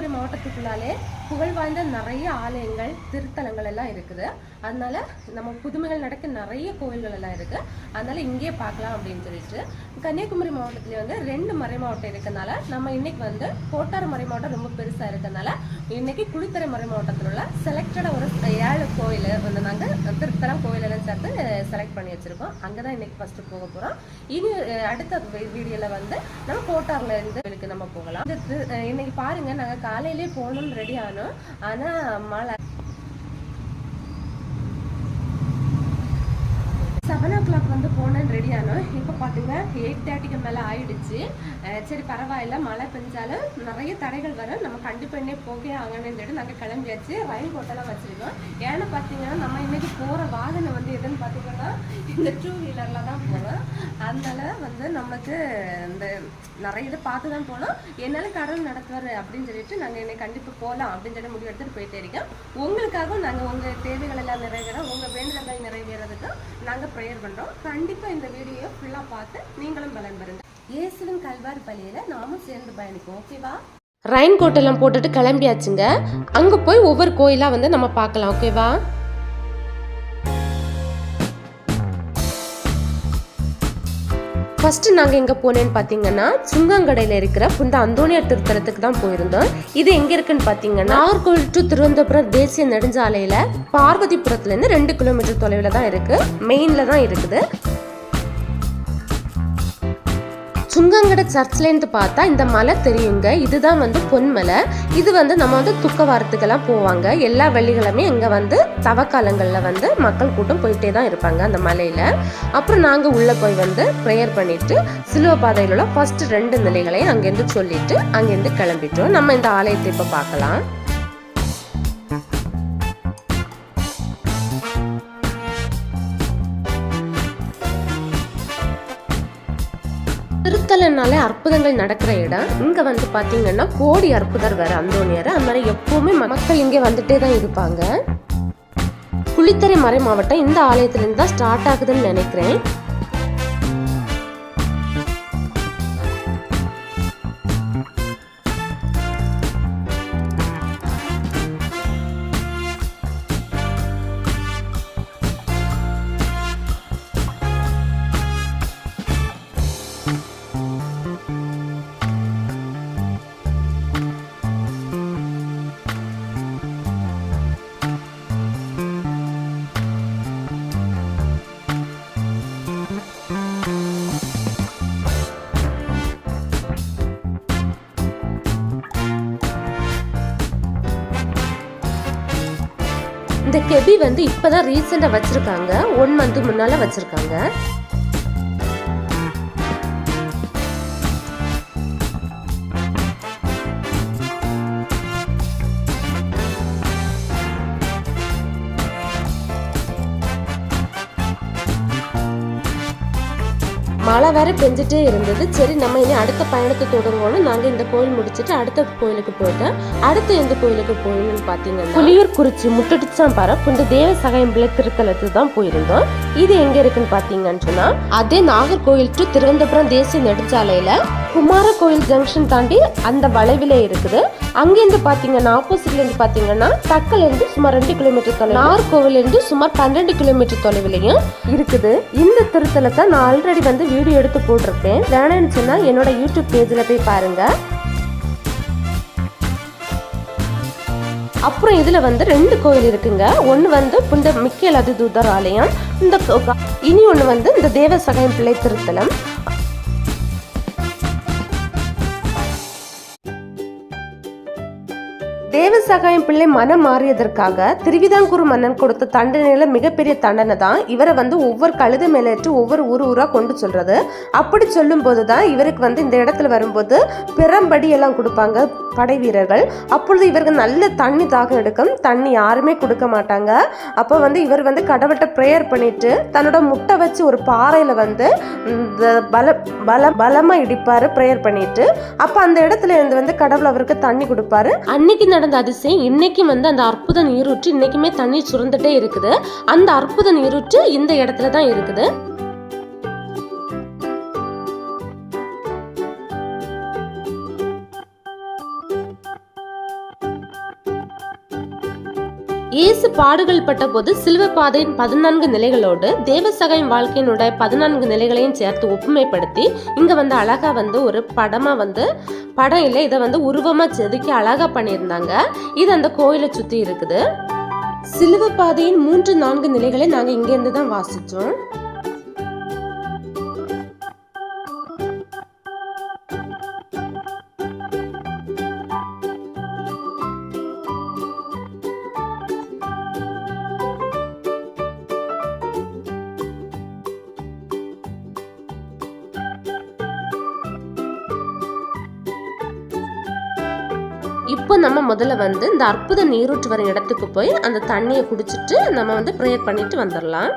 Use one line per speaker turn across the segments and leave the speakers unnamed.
கன்னியாகுமரி மாவட்டத்துக்குள்ளாலே புகழ் வாய்ந்த நிறைய ஆலயங்கள் திருத்தலங்கள் எல்லாம் இருக்குது. அதனால நம்ம புதுமைகள் நடக்க நிறைய கோவில்கள் எல்லாம் இருக்குது அதனால இங்கேயே பார்க்கலாம் அப்படின்னு சொல்லிட்டு கன்னியாகுமரி மாவட்டத்துல வந்து ரெண்டு மறை மாவட்டம் இருக்கறனால நம்ம இன்னைக்கு வந்து கோட்டார் மறை மாவட்டம் ரொம்ப பெருசாக இருக்கனால இன்னைக்கு குளித்தரைமறை மாவட்டத்தில் உள்ள செலக்டடாக ஒரு ஏழு கோயில் வந்து நாங்கள் திருத்தலம் கோயிலெல்லாம் சேர்த்து செலக்ட் பண்ணி வச்சுருக்கோம். அங்கே தான் இன்னைக்கு ஃபஸ்ட்டு போக போகிறோம் இனி அடுத்த வீடியோவில் வந்து நம்ம கோட்டாரில் இருந்து கோயிலுக்கு நம்ம போகலாம். இந்த இன்னைக்கு பாருங்கள் நாங்கள் காலையிலே போகணும்னு ரெடி ஆனோம். ஆனால் மழை செவன் ஓ கிளாக் வந்து போனேன்னு ரெடி ஆனோம் இப்போ பார்த்தீங்கன்னா எயிட் தேர்ட்டிக்கு மேலே ஆயிடுச்சு. சரி பரவாயில்ல. மழை பெஞ்சாலும் நிறைய தடைகள் வரும். நம்ம கண்டிப்பாக இன்னே போகவே ஆகணும்னு சொல்லிட்டு நாங்கள் கிளம்பியாச்சு. ரயில் கோட்டெல்லாம் வச்சுருக்கோம். ஏன்னு பார்த்தீங்கன்னா நம்ம இன்றைக்கி போகிற வாகனம் வந்து எதுன்னு பார்த்தீங்கன்னா இந்த டூ வீலரில் தான் போகணும் அதனால வந்து நமக்கு இந்த நிறைய இதை பார்த்து தான் போனோம் என்னால் கடல் நடத்துவார் அப்படின்னு சொல்லிட்டு நாங்கள் என்னை கண்டிப்பாக போகலாம் அப்படின்னு சொல்லி முடிவு எடுத்துகிட்டு போயிட்டே இருக்கோம். உங்களுக்காகவும் நாங்கள் உங்கள் தேவைகள் எல்லாம் நிறைவேற உங்கள் வேண்டுதல்கள் நிறைவேறதுக்கும் நாங்கள் ப்ரேயர் பண்ணுறோம் கண்டிப்பாக இந்த வீடியோ ஃபுல்லாக பார்த்து நீங்களும் பலன் பெறுங்க. இயேசுவின் கல்வார் பலியில் நாமும் சேர்ந்து பயணிப்போம். ஓகேவா
ரெயின் கோட் எல்லாம் போட்டுட்டு கிளம்பியாச்சுங்க. அங்கே போய் ஒவ்வொரு கோயிலாக வந்து நம்ம பார்க்கலாம். ஓகேவா ஃபஸ்ட்டு நாங்கள் எங்கே போனேன்னு பார்த்தீங்கன்னா சுங்கங்கடையில் இருக்கிற புந்த அந்தோனியார் திருத்தலத்துக்கு தான் போயிருந்தோம். இது எங்கே இருக்குன்னு பார்த்தீங்கன்னா நாகர்கோவில் டு திருவனந்தபுரம் தேசிய நெடுஞ்சாலையில் பார்வதிபுரத்துலேருந்து ரெண்டு கிலோமீட்டர் தொலைவில் தான் இருக்குது மெயினில் தான் இருக்குது. சுங்கங்கட சர்ச்லேருந்து பார்த்தா இந்த மலை தெரியுங்க. இதுதான் வந்து பொன்மலை. இது வந்து நம்ம வந்து துக்க வாரத்துக்கெல்லாம் போவாங்க. எல்லா வெள்ளிக்கிழமையும் இங்கே வந்து தவக்காலங்களில் வந்து மக்கள் கூட்டம் போயிட்டே தான் இருப்பாங்க அந்த மலையில். அப்புறம் நாங்கள் உள்ளே போய் வந்து ப்ரேயர் பண்ணிட்டு சிலுவ பாதையில் உள்ள ஃபஸ்ட்டு ரெண்டு நிலைகளையும் அங்கேருந்து சொல்லிட்டு அங்கேருந்து கிளம்பிட்டோம். நம்ம இந்த ஆலயத்தை இப்போ பார்க்கலாம். திருத்தலனாலே அற்புதங்கள் நடக்கிற இடம். இங்க வந்து பாத்தீங்கன்னா கோடி அற்புதர் வேற அந்தோனியார். மாதிரி எப்பவுமே மக்கள் இங்கே வந்துட்டே தான் இருப்பாங்க. குளித்தறை மறை மாவட்டம் இந்த ஆலயத்துல இருந்து தான் ஸ்டார்ட் ஆகுதுன்னு நினைக்கிறேன். வந்து இப்பதான் ரீசெண்டா வச்சிருக்காங்க. ஒன் மந்த் முன்னால வச்சிருக்காங்க. மழை வேற பெஞ்சிட்டே இருந்தது. சரி நம்ம இனி அடுத்த பயணத்தை தொடருவோம்னு நாங்க இந்த கோயில் முடிச்சிட்டு அடுத்த கோயிலுக்கு போயிட்டோம். அடுத்து எந்த கோயிலுக்கு போகணும்னு பாத்தீங்கன்னா புலியூர் குறிச்சி முட்டடிச்சாம்பாறை புனித தேவ சகாயம் பிள்ளை திருத்தலத்துக்கு தான் போயிருந்தோம். இது எங்க இருக்குன்னு பாத்தீங்கன்னு சொன்னா அதே நாகர்கோவில் டு திருவனந்தபுரம் தேசிய நெடுஞ்சாலையில குமார கோயில் ஜங்ஷன் தாண்டி அந்த வளைவிலே இருக்குது. அங்கேருந்து பார்த்தீங்கன்னா ஆப்போசிட்லேருந்து பார்த்தீங்கன்னா தக்கலேருந்து சுமார் ரெண்டு கிலோமீட்டர் தொலைவு நாகர்கோவிலேருந்து சுமார் பன்னெண்டு கிலோமீட்டர் தொலைவிலையும் இருக்குது. இந்த திருத்தலத்தை நான் ஆல்ரெடி வந்து வீடியோ எடுத்து போட்டிருக்கேன். வேணும்னு சொன்னால் என்னோட யூடியூப் பேஜில் போய் பாருங்கள் அப்புறம் இதுல வந்து ரெண்டு கோயில் இருக்குங்க. ஒன்னு வந்து புண்ட மிக்கேல் அதிதூதர் ஆலயம். இந்த இனி ஒன்று வந்து இந்த தேவ சகாயம் பிள்ளை திருத்தலம். தேவசகாயம் பிள்ளை மனம் மாறியதற்காக திருவிதாங்கூர் மன்னன் கொடுத்த தண்டனையில மிகப்பெரிய தண்டனை தான் இவரை வந்து ஒவ்வொரு கழுத மேலேற்று ஒவ்வொரு ஊர் ஊரா கொண்டு சொல்றது. அப்படி சொல்லும் போதுதான் இவருக்கு வந்து இந்த இடத்துல வரும்போது பிறம்படி எல்லாம் கொடுப்பாங்க படை வீரர்கள். அப்பொழுது இவருக்கு நல்ல தண்ணி தாகம் எடுக்கும். தண்ணி யாருமே கொடுக்க மாட்டாங்க. அப்போ வந்து இவர் வந்து கடவுள்கிட்ட ப்ரேயர் பண்ணிட்டு தன்னோட முட்டை வச்சு ஒரு பாறையில வந்து பல பல பலமா இடிப்பாரு ப்ரேயர் பண்ணிட்டு. அப்ப அந்த இடத்துல இருந்து வந்து கடவுள் அவருக்கு தண்ணி கொடுப்பாரு. அன்னைக்கு நடந்த அதிசயம் இன்னைக்கும் வந்து அந்த அற்புத நீரூற்று இன்னைக்குமே தண்ணி சுரந்துட்டே இருக்குது. அந்த அற்புத நீரூற்று இந்த இடத்துல தான் இருக்குது. இயேசு பாடுகள் பட்ட போது சிலுவை பாதையின் பதினான்கு நிலைகளோடு தேவசகாயம் வாழ்க்கையினுடைய பதினான்கு நிலைகளையும் சேர்த்து ஒப்புமைப்படுத்தி இங்க வந்து அழகா வந்து ஒரு படமா வந்து படம் இல்லை இதை வந்து உருவமா செதுக்கி அழகா பண்ணியிருந்தாங்க. இது அந்த கோயிலை சுத்தி இருக்குது. சிலுவை பாதையின் மூன்று நான்கு நிலைகளை நாங்க இங்கேருந்து தான் வாசிச்சோம். முதல்ல வந்து இந்த அற்புத நீரூற்று வர இடத்துக்கு போய் அந்த தண்ணியை குடிச்சிட்டு நம்ம வந்து ப்ரேயர் பண்ணிட்டு வந்துடலாம்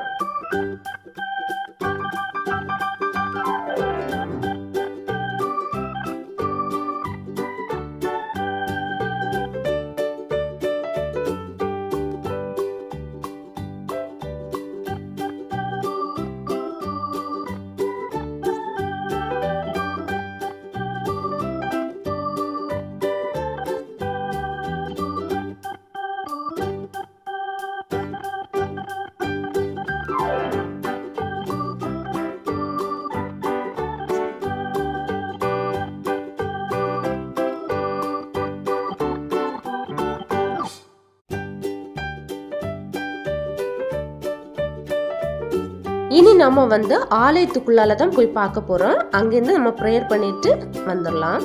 நம்ம வந்து ஆலயத்துக்குள்ளால தான் போய் பார்க்க போறோம். அங்கேருந்து நம்ம ப்ரேயர் பண்ணிட்டு வந்துடலாம்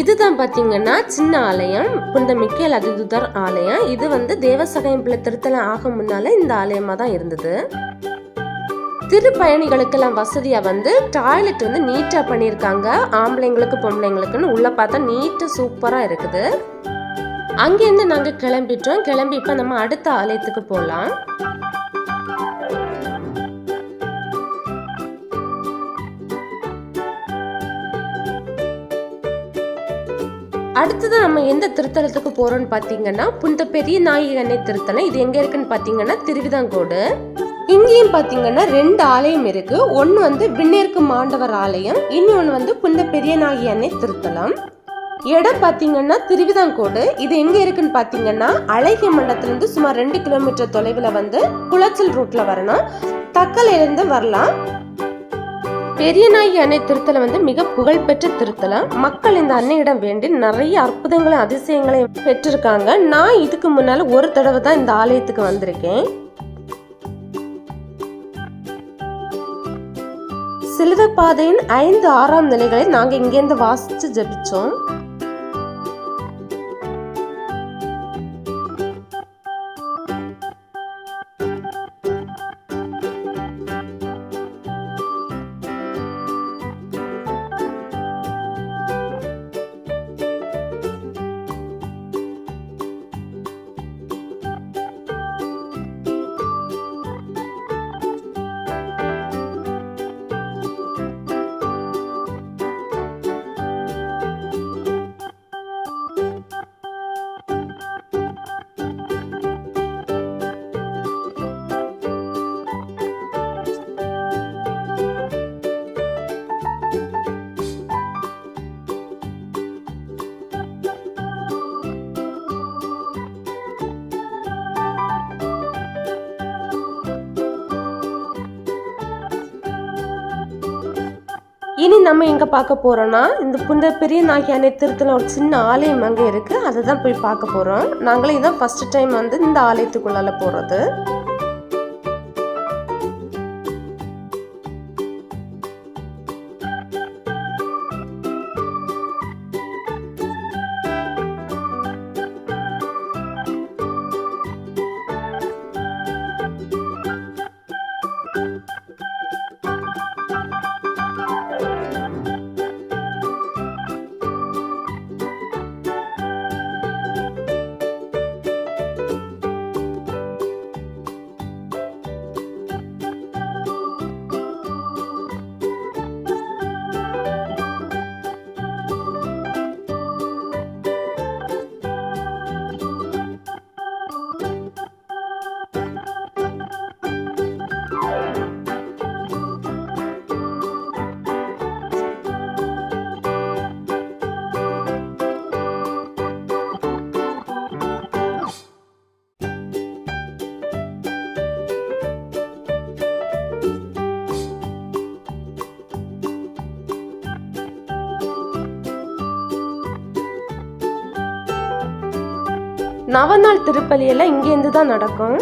இதுதான் பாத்தீங்கன்னா சின்ன ஆலயம் புனித மிக்கேல் அதிதுதர் ஆலயம். இது வந்து தேவசகாயம் பிள்ளை திருத்தலம் ஆக முன்னால இந்த ஆலயமா தான் இருந்தது. திருப்பயணிகளுக்கெல்லாம் வசதியா வந்து டாய்லெட் வந்து நீட்டா பண்ணியிருக்காங்க. ஆம்பளைங்களுக்கு பொம்பளைங்களுக்குன்னு உள்ள பார்த்தா நீட்டாக சூப்பரா இருக்குது. அங்கேருந்து நாங்க கிளம்பிட்டோம். கிளம்பி இப்ப நம்ம அடுத்த ஆலயத்துக்கு போகலாம் அடுத்தது நம்ம எந்த திருத்தலத்துக்கு போறோம்னு பாத்தீங்கன்னா புனித பெரிய நாயகி அன்னை திருத்தலம். இது எங்க இருக்குன்னு பாத்தீங்கன்னா திருவிதாங்கோடு. இங்கேயும் பாத்தீங்கன்னா ரெண்டு ஆலயம் இருக்கு. ஒன்னு வந்து விண்ணேற்கு மாண்டவர் ஆலயம் இன்னொன்று வந்து புனித பெரிய நாயகி அன்னை திருத்தலம். இடம் பார்த்தீங்கன்னா திருவிதாங்கோடு. இது எங்கே இருக்குன்னு பார்த்தீங்கன்னா அழகிய மண்டலத்துலேருந்து சுமார் ரெண்டு கிலோமீட்டர் தொலைவில் வந்து குளச்சல் ரூட்டில் வரணும். தக்கலையிலேருந்து வரலாம். பெரிய பெரியநாயகி அன்னை திருத்தலம் வந்து மிக புகழ்பெற்ற திருத்தலம். மக்கள் இந்த அன்னையிடம் வேண்டி நிறைய அற்புதங்களும் அதிசயங்களையும் பெற்றிருக்காங்க. நான் இதுக்கு முன்னால ஒரு தடவை தான் இந்த ஆலயத்துக்கு வந்திருக்கேன். சிலுவை பாதையின் ஐந்து ஆறாம் நிலைகளை நாங்கள் இங்கேருந்து வாசித்து ஜபித்தோம் நம்ம பார்க்க போகிறோன்னா இந்த புந்த பெரிய நாகியானை திருத்தல ஒரு சின்ன ஆலயம் அங்கே இருக்குது அதை தான் போய் பார்க்க போகிறோம் நாங்களே இதான் ஃபஸ்ட்டு டைம் வந்து இந்த ஆலயத்துக்குள்ளால போகிறது நவநாள் திருப்பலி எல்லாம் இங்கேருந்து தான் நடக்கும்.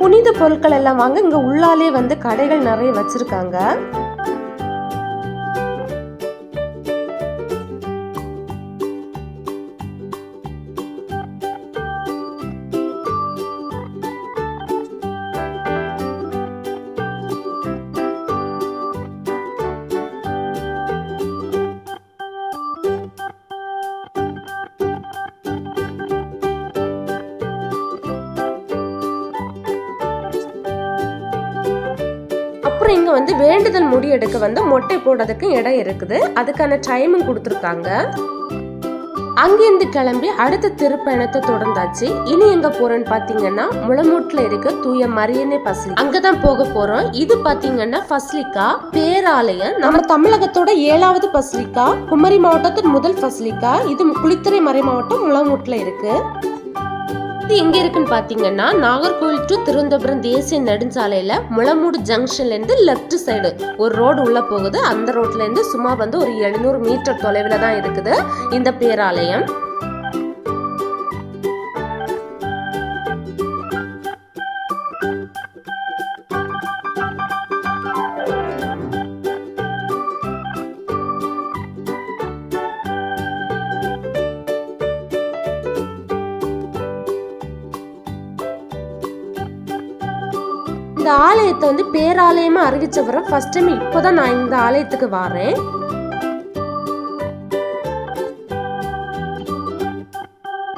புனித பொருட்கள் எல்லாம் வாங்க இங்க உள்ளாலே வந்து கடைகள் நிறைய வச்சிருக்காங்க. இங்க வந்து வேண்டுதல் முடி எடுக்க வந்து மொட்டை போடுறதுக்கு இடம் இருக்குது. அதுக்கான டைமும் கொடுத்துருக்காங்க. அங்கிருந்து கிளம்பி அடுத்த திருப்பயணத்தை தொடர்ந்தாச்சு. இனி எங்க போறோம்னு பாத்தீங்கன்னா முளமூட்டுல இருக்க தூய மரியனே பஸ்லி அங்கதான் போக போறோம். இது பாத்தீங்கன்னா பஸ்லிக்கா பேராலயம். நம்ம தமிழகத்தோட ஏழாவது பஸ்லிக்கா குமரி மாவட்டத்தின் முதல் பஸ்லிக்கா இது குளித்துறை மறை மாவட்டம் முளமூட்டுல இருக்கு. இது எங்க இருக்குன்னு பாத்தீங்கன்னா நாகர்கோவில் டு திருவனந்தபுரம் தேசிய நெடுஞ்சாலையில முளமூடு ஜங்ஷன்ல இருந்து லெஃப்ட் சைடு ஒரு ரோடு உள்ள போகுது. அந்த ரோட்ல இருந்து சுமார் வந்து ஒரு எழுநூறு மீட்டர் தொலைவில் தான் இருக்குது. இந்த பேராலயம். பேராலயமாக பேராலயமா அறிவிச்சவரை ஃபர்ஸ்ட் டைம் இப்போதான் நான் இந்த ஆலயத்துக்கு வரேன்.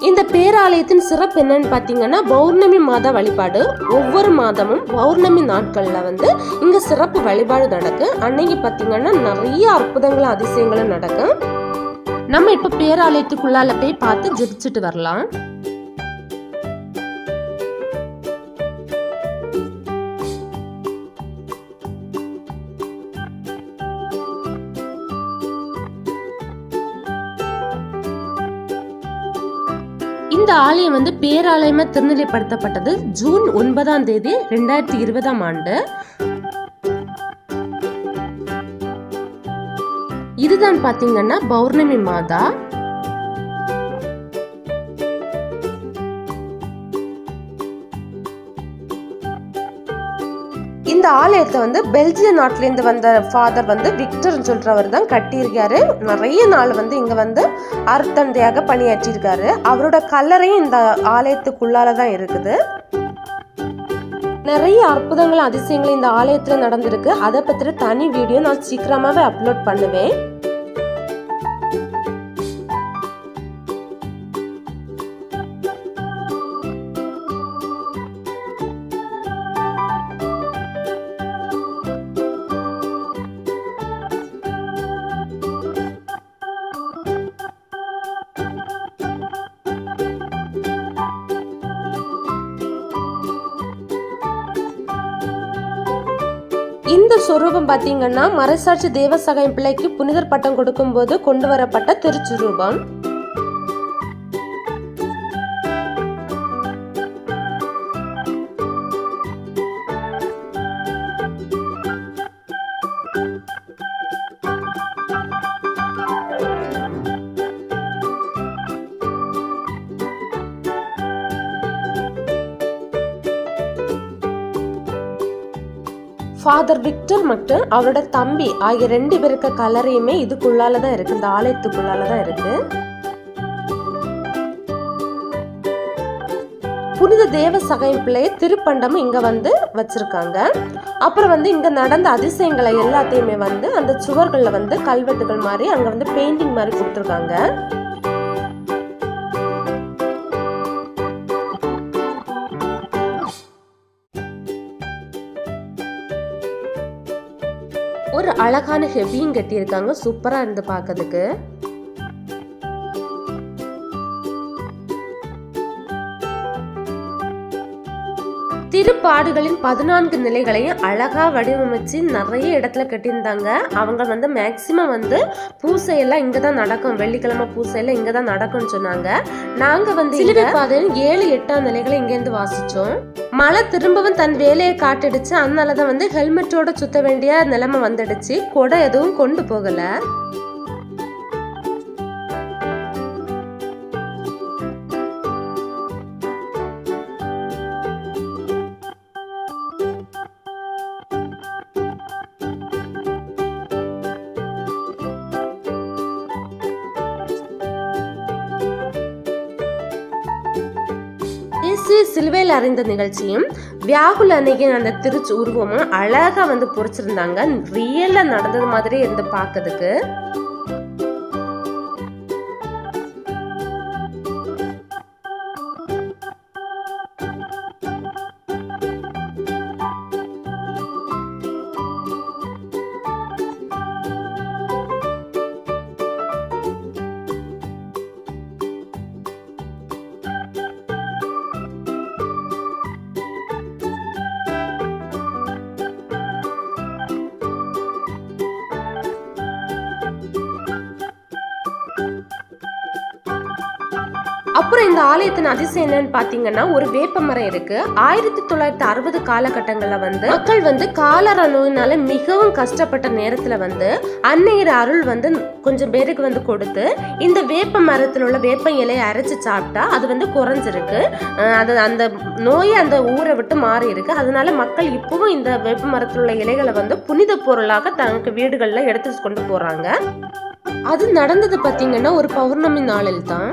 இந்த பேராலயத்தின் சிறப்பு என்னன்னு பார்த்தீங்கன்னா பௌர்ணமி மாத வழிபாடு. ஒவ்வொரு மாதமும் பௌர்ணமி நாட்கள்ல வந்து இங்க சிறப்பு வழிபாடு நடக்கும் அன்னைக்கு பார்த்தீங்கன்னா நிறைய அற்புதங்களும் அதிசயங்களும் நடக்கும். நம்ம இப்ப பேராலயத்துக்குள்ளால போய் பார்த்து ஜெபிச்சுட்டு வரலாம். ஆலயம் வந்து பேராலயமா திருநிலைப்படுத்தப்பட்டது ஜூன் ஒன்பதாம் தேதி ரெண்டாயிரத்தி இருபதாம் ஆண்டு. இதுதான் பாத்தீங்கன்னா பௌர்ணமி மாதா. இந்த ஆலயத்தை வந்து பெல்ஜிய நாட்டிலேருந்து வந்த ஃபாதர் வந்து விக்டர்னு சொல்கிறவர் தான் கட்டியிருக்காரு. நிறைய நாள் வந்து இங்கே வந்து அருத்தந்தையாக பணியாற்றியிருக்காரு. அவரோட கல்லறையும் இந்த ஆலயத்துக்குள்ளால தான் இருக்குது. நிறைய அற்புதங்கள் அதிசயங்கள் இந்த ஆலயத்தில் நடந்திருக்கு. அதை பற்றி தனி வீடியோ நான் சீக்கிரமாகவே அப்லோட் பண்ணுவேன். சொரூபம் பார்த்தீங்கன்னா மறைசாட்சி தேவசகாயம் பிள்ளைக்கு புனிதர் பட்டம் கொடுக்கும்போது கொண்டு வரப்பட்ட திருச்சுரூபம். ஃபாதர் விக்டர் மற்றும் அவரோட தம்பி ஆகிய ரெண்டு பேருக்கு கலரையுமே இதுக்குள்ளால தான் இருக்கு. இந்த ஆலயத்துக்குள்ளால தான் இருக்கு. புனித தேவ சகாயம் பிள்ளைய திருப்பண்டமும் இங்க வந்து வச்சிருக்காங்க. அப்புறம் வந்து இங்க நடந்த அதிசயங்களை எல்லாத்தையுமே வந்து அந்த சுவர்கள்ல வந்து கல்வெட்டுகள் மாதிரி அங்க வந்து பெயிண்டிங் மாதிரி கொடுத்துருக்காங்க. அழகான ஹெவியும் கட்டியிருக்காங்க. சூப்பரா இருந்து பார்க்கறதுக்கு. திருப்பாடுகளின் பதினான்கு நிலைகளையும் அழகா வடிவமைச்சு நிறைய இடத்துல கட்டியிருந்தாங்க. அவங்க வந்து மேக்சிமம் வந்து பூசையெல்லாம் இங்க தான் நடக்கும். வெள்ளிக்கிழமை பூசையெல்லாம் இங்க தான் நடக்கும்னு சொன்னாங்க. நாங்க வந்து சிலுவை பாதையின் ஏழு எட்டாம் நிலைகளை இங்க இருந்து வாசிச்சோம். மழை திரும்பவும் தன் வேலையை காட்டிடுச்சு. அதனாலதான் வந்து ஹெல்மெட்டோட சுத்த வேண்டிய நிலைமை வந்துடுச்சு. கொடை எதுவும் கொண்டு போகல. இயேசு அறிந்த நிகழ்ச்சியும் வியாகுல அன்னைக்கு அந்த திருச்சி உருவமும் அழகா வந்து பொறிச்சிருந்தாங்க. ரியலா நடந்தது மாதிரியே இருந்து பாக்குறதுக்கு இந்த அதிசயம் என்னன்னு பாத்தீங்கன்னா ஒரு வேப்ப மரம் இருக்கு. ஆயிரத்தி தொள்ளாயிரத்தி அறுபது காலகட்டங்கள்ல வந்து மக்கள் வந்து காலரா நோயினால மிகவும் கஷ்டப்பட்ட நேரத்துல வந்து அன்னையர் அருள் வந்து கொஞ்சம் பேருக்கு வந்து கொடுத்து இந்த வேப்ப மரத்தில் உள்ள வேப்ப இலையை அரைச்சு சாப்பிட்டா அது வந்து குறைஞ்சிருக்கு. அது அந்த நோய் அந்த ஊரை விட்டு மாறி இருக்கு. அதனால மக்கள் இப்பவும் இந்த வேப்ப மரத்தில் உள்ள இலைகளை வந்து புனித பொருளாக தங்களுக்கு வீடுகளில் எடுத்து கொண்டு போறாங்க. அது நடந்தது பார்த்தீங்கன்னா ஒரு பௌர்ணமி நாளில் தான்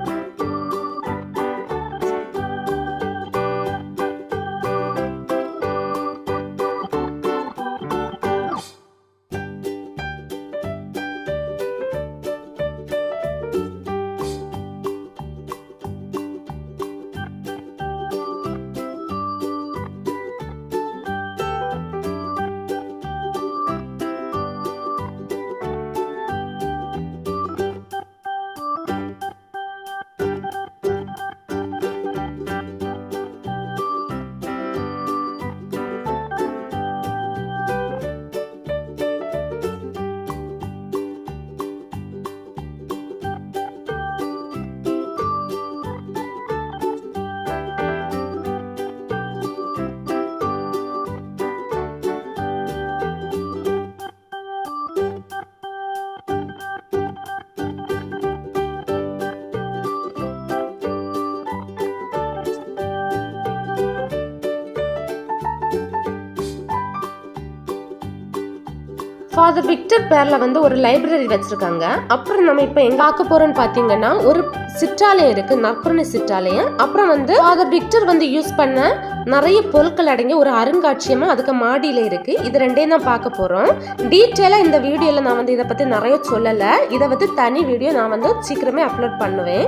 ஃபாதர் விக்டர் பேரில் வந்து ஒரு லைப்ரரி வச்சுருக்காங்க. அப்புறம் நம்ம இப்போ எங்கே பார்க்க போகிறோம்னு பார்த்தீங்கன்னா ஒரு சிற்றாலயம் இருக்குது நற்புரணி சிற்றாலயம். அப்புறம் வந்து ஃபாதர் விக்டர் வந்து யூஸ் பண்ண நிறைய பொருட்கள் அடங்கிய ஒரு அருங்காட்சியமும் அதுக்கு மாடியில இருக்குது இது ரெண்டையும் தான் பார்க்க போகிறோம் டீட்டெயிலாக இந்த வீடியோவில் நான் வந்து இதை பற்றி நிறைய சொல்லலை. இதை வந்து தனி வீடியோ நான் வந்து சீக்கிரமே அப்லோட் பண்ணுவேன்.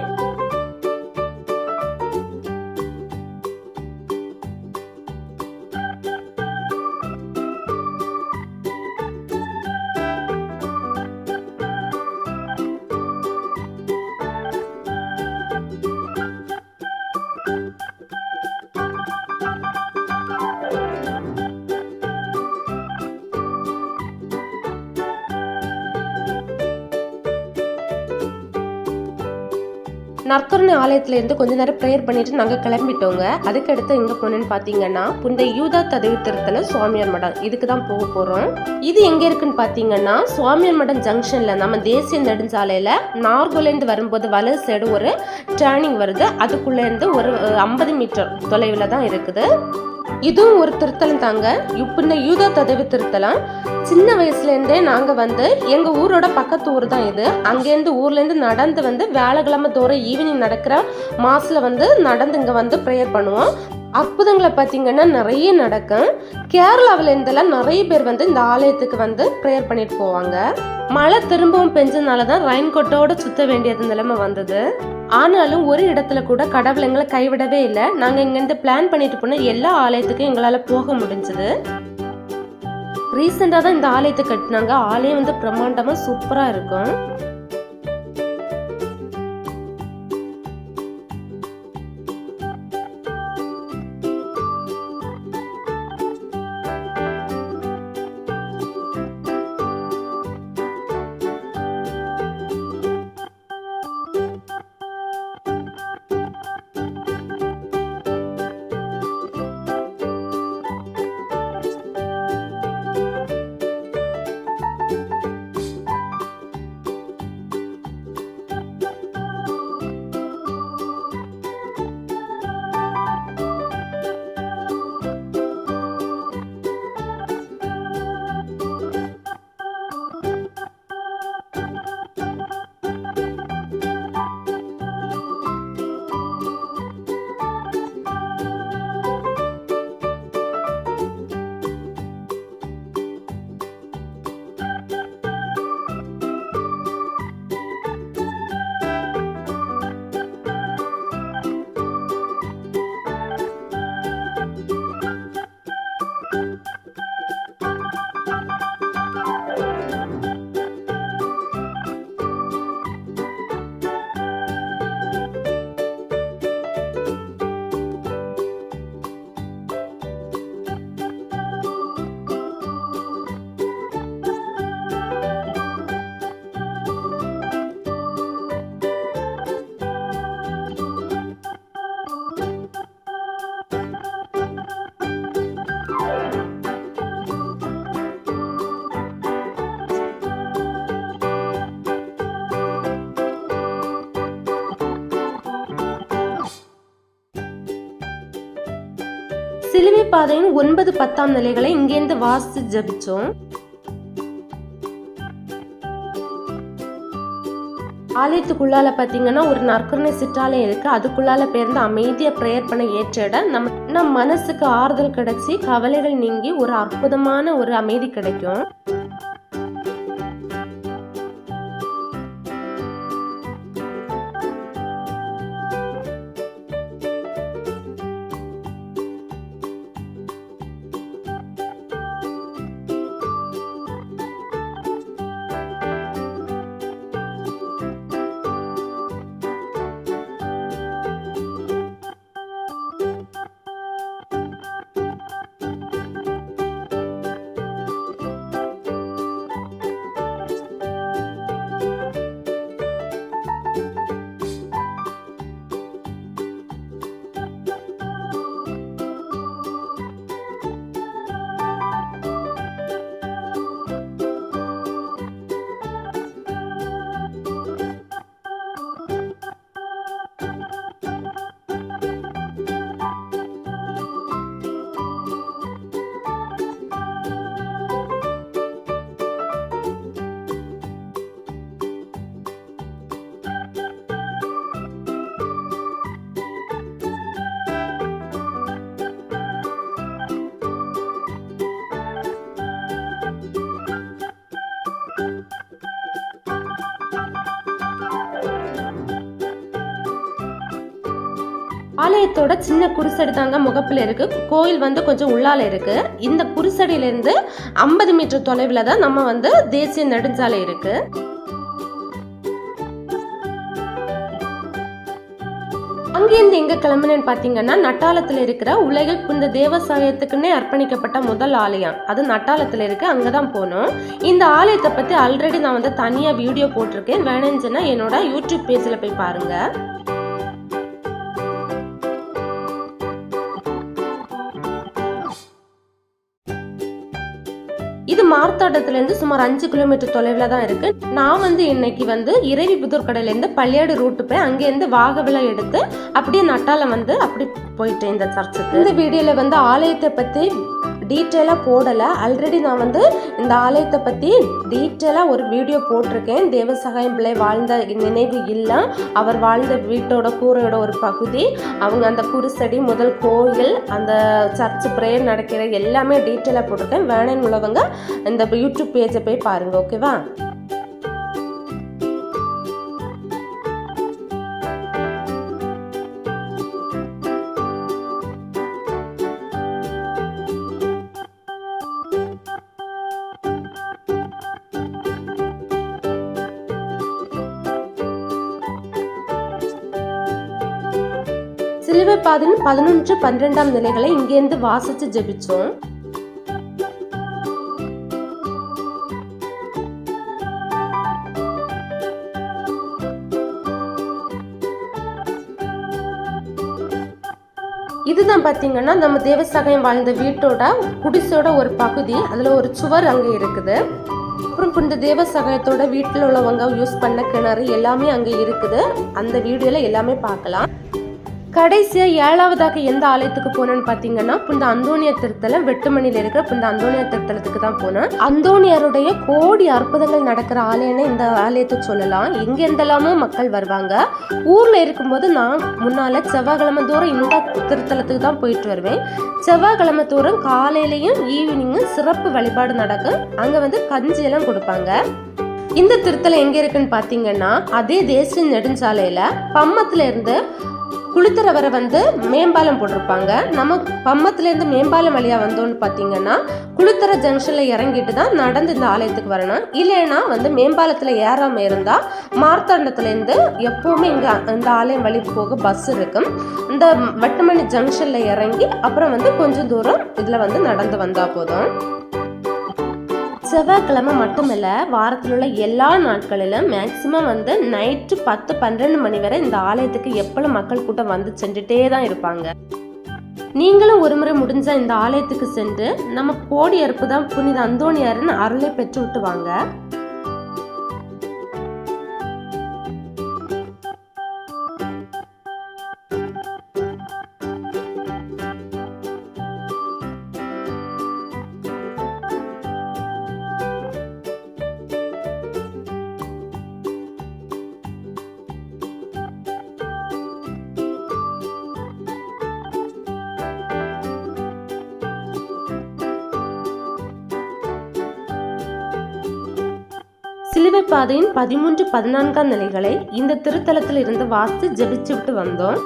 நற்கருணை ஆலயத்துல இருந்து கொஞ்ச நேரம் ப்ரேயர் பண்ணிட்டு நாங்க கிளம்பிட்டோங்க. அதுக்கடுத்து எங்க போனேன்னு பாத்தீங்கன்னா புனித யூதா ததவி திருத்தல சுவாமியார் மடம். இதுக்கு தான் போக போறோம். இது எங்க இருக்குன்னு பாத்தீங்கன்னா சுவாமியார் மடம் ஜங்ஷன்ல நம்ம தேசிய நெடுஞ்சாலையில நார்கோலேருந்து வரும்போது வலது சைடு ஒரு டேர்னிங் வருது. அதுக்குள்ள இருந்து ஒரு ஐம்பது மீட்டர் தொலைவில் தான் இருக்குது. இதுவும் ஒரு திருத்தலம் தாங்க. இப்ப இந்த யூதா ததவி திருத்தலம். சின்ன வயசுல இருந்தே நாங்க வந்து எங்க ஊரோட பக்கத்து ஊர் தான் இது. அங்கேருந்து ஊர்ல இருந்து நடந்து வந்து வியாழக்கிழமை தோறும் ஈவினிங் நடக்கிற மாசில் வந்து நடந்து இங்க வந்து ப்ரேயர் பண்ணுவோம். அற்புதங்களை பார்த்தீங்கன்னா நிறைய நடக்கும். கேரளாவில இருந்தெல்லாம் நிறைய பேர் வந்து இந்த ஆலயத்துக்கு வந்து ப்ரேயர் பண்ணிட்டு போவாங்க. மழை திரும்பவும் பெஞ்சதுனால தான் ரெயின் கோட்டோட சுத்த வேண்டியது நிலைமை வந்தது. ஆனாலும் ஒரு இடத்துல கூட கடவுள் எங்களை கைவிடவே இல்லை. நாங்கள் இங்கேருந்து பிளான் பண்ணிட்டு போன எல்லா ஆலயத்துக்கும் எங்களால் போக முடிஞ்சது. ரீசெண்டாக தான் இந்த ஆலயத்தை கட்டினாங்க. ஆலயம் வந்து பிரம்மாண்டமாக சூப்பராக இருக்கும். பாதையின் ஒன்பது பத்தாம் நிலைகளை இங்கேருந்து வாசித்து ஜபிச்சோம். ஆலயத்துக்குள்ளால பாத்தீங்கன்னா ஒரு நற்கருணை சிற்றாலயம் இருக்கு. அதுக்குள்ளால பேர்ந்து அமைதியா ப்ரேயர் பண்ண ஏற்ற இடம். நம்ம நம்ம மனசுக்கு ஆறுதல் கிடைச்சி கவலைகள் நீங்கி ஒரு அற்புதமான ஒரு அமைதி கிடைக்கும். ஆலயத்தோட சின்ன குருசடி தாங்க முகப்புல இருக்கு. கோயில் வந்து கொஞ்சம் உள்ளால இருக்கு. இந்த குருசடியிலேருந்து ஐம்பது மீட்டர் தொலைவில் தான் நம்ம வந்து தேசிய நெடுஞ்சாலை இருக்கு. அங்கேருந்து எங்க கிளம்புனேன்னு பாத்தீங்கன்னா நட்டாளத்துல இருக்கிற உலகில் இந்த தேவசாயத்துக்குன்னே அர்ப்பணிக்கப்பட்ட முதல் ஆலயம். அது நட்டாளத்துல இருக்கு. அங்கதான் போனோம். இந்த ஆலயத்தை பத்தி ஆல்ரெடி நான் வந்து தனியா வீடியோ போட்டிருக்கேன். வேணும்னுச்சுன்னா என்னோட யூடியூப் பேஜ்ல போய் பாருங்க. இது சுமார் அஞ்சு கிலோமீட்டர் தொலைவில் தான் இருக்கு. நான் வந்து இன்னைக்கு வந்து இரவிபுதூர் கடையில பள்ளியாடு ரூட்டு போய் அங்கேருந்து வாகவில எடுத்து அப்படியே நட்டால வந்து அப்படி போயிட்டேன் இந்த சர்ச்சுக்கு. இந்த வீடியோவில் வந்து ஆலயத்தை பத்தி டீட்டெயிலாக போடலை. ஆல்ரெடி நான் வந்து இந்த ஆலயத்தை பற்றி டீட்டெயிலாக ஒரு வீடியோ போட்டிருக்கேன். தேவசகாயம் பிள்ளை வாழ்ந்த நினைவு இல்லை. அவர் வாழ்ந்த வீட்டோட கூரையோட ஒரு பகுதி. அவங்க அந்த குருசடி முதல் கோயில் அந்த சர்ச் ப்ரேயர் நடக்கிற எல்லாமே டீட்டெயிலாக போட்டிருக்கேன். வேணும்னு உள்ளவங்க இந்த யூடியூப் பேஜை போய் பாருங்கள் ஓகேவா சிலுவை பதினொன்று பன்னிரெண்டாம் நிலைகளை இங்கேருந்து வாசிச்சு ஜெபிச்சோம். இதுதான் பார்த்தீங்கன்னா நம்ம தேவசகாயம் வாழ்ந்த வீட்டோட குடிசோட ஒரு பகுதி. அதில் ஒரு சுவர் அங்கே இருக்குது. அப்புறம் இந்த தேவசகாயத்தோட வீட்டில் உள்ளவங்க யூஸ் பண்ண கிணறு எல்லாமே அங்கே இருக்குது. அந்த வீடியோவில் எல்லாமே பார்க்கலாம். கடைசியாக ஏழாவதாக எந்த ஆலயத்துக்கு போனேன்னு பார்த்தீங்கன்னா புந்த அந்தோனிய திருத்தலம் வெட்டுமணியில இருக்கிற புந்த அந்தோனிய திருத்தலத்துக்கு தான் போனேன். அந்தோனியருடைய கோடி அற்புதங்கள் நடக்கிற ஆலயம்னு இந்த ஆலயத்தை சொல்லலாம். எங்கெந்தெல்லாமோ மக்கள் வருவாங்க. ஊரில் இருக்கும்போது நான் முன்னால் செவ்வாய்க்கிழமை தூரம் இந்த திருத்தலத்துக்கு தான் போயிட்டு வருவேன். செவ்வாய்க்கிழமை தூரம் காலையிலையும் ஈவினிங்கும் சிறப்பு வழிபாடு நடக்கும் அங்கே வந்து கஞ்சியெல்லாம் கொடுப்பாங்க. இந்த திருத்தலம் எங்கே இருக்குன்னு பார்த்தீங்கன்னா அதே தேசிய நெடுஞ்சாலையில் பம்மத்தில் இருந்து குளித்தர வந்து மேம்பாலம் போட்டிருப்பாங்க. நம்ம பம்மத்துலேருந்து மேம்பாலம் வழியாக வந்தோம்னு பார்த்தீங்கன்னா குளித்தர ஜங்ஷனில் இறங்கிட்டு தான் நடந்து இந்த ஆலயத்துக்கு வரணும். இல்லைன்னா வந்து மேம்பாலத்தில் ஏறாமல் இருந்தால் மார்த்தாண்டத்துலேருந்து எப்போவுமே இங்கே இந்த ஆலயம் வழி போக பஸ் இருக்கும். இந்த வட்டுமணி ஜங்ஷனில் இறங்கி அப்புறம் வந்து கொஞ்சம் தூரம் இதில் வந்து நடந்து வந்தால் போதும். செவ்வாய்க்கிழமை மட்டுமில்ல வாரத்தில் உள்ள எல்லா நாட்களிலும் மேக்சிமம் வந்து நைட்டு பத்து பன்னெண்டு மணி வரை இந்த ஆலயத்துக்கு எப்பளும் மக்கள் கூட்டம் வந்து சென்றுட்டே தான் இருப்பாங்க. நீங்களும் ஒரு முறை முடிஞ்சால் இந்த ஆலயத்துக்கு சென்று நம்ம கோடி அறுப்பு தான் புனித அந்தோணியாருன்னு அருளை பெற்று விட்டு வாங்க சிலுவை பாதையின் பதிமூன்று பதினான்காம் நிலைகளை இந்த திருத்தலத்தில் இருந்து வாசித்து ஜெபிச்சு விட்டு வந்தோம்.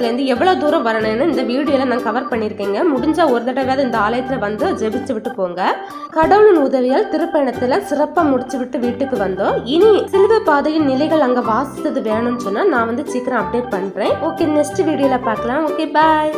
மேம்பாலத்துல எவ்வளோ தூரம் வரணும்னு இந்த வீடியோவில் நான் கவர் பண்ணியிருக்கேங்க. முடிஞ்சால் ஒரு தடவையாவது இந்த ஆலயத்தில் வந்து ஜெபிச்சு விட்டு போங்க. கடவுளின் உதவியால் திருப்பயணத்தில் சிறப்பாக முடிச்சு விட்டு வீட்டுக்கு வந்தோம். இனி சிலுவை பாதையின் நிலைகள் அங்கே வாசித்தது வேணும்னு சொன்னால் நான் வந்து சீக்கிரம் அப்டேட் பண்ணுறேன் ஓகே நெக்ஸ்ட் வீடியோவில் பார்க்கலாம். Okay bye